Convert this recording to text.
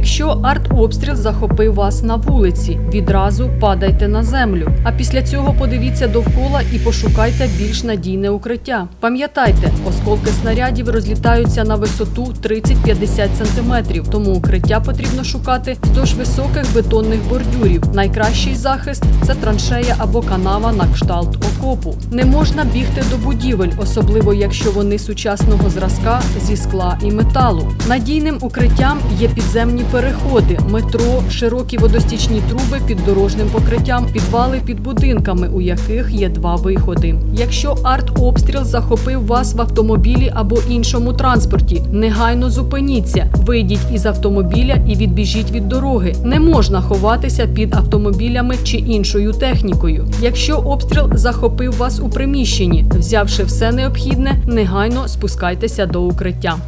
Якщо артобстріл захопив вас на вулиці, відразу падайте на землю. А після цього подивіться довкола і пошукайте більш надійне укриття. Пам'ятайте, осколки снарядів розлітаються на висоту 30-50 см, тому укриття потрібно шукати вздовж високих бетонних бордюрів. Найкращий захист це траншея або канава на кшталт окопу. Не можна бігти до будівель, особливо якщо вони сучасного зразка зі скла і металу. Надійним укриттям є підземні переходи, метро, широкі водостічні труби під дорожним покриттям, підвали під будинками, у яких є два виходи. Якщо артобстріл захопив вас в автомобілі або іншому транспорті, негайно зупиніться, вийдіть із автомобіля і відбіжіть від дороги. Не можна ховатися під автомобілями чи іншою технікою. Якщо обстріл захопив вас у приміщенні, взявши все необхідне, негайно спускайтеся до укриття.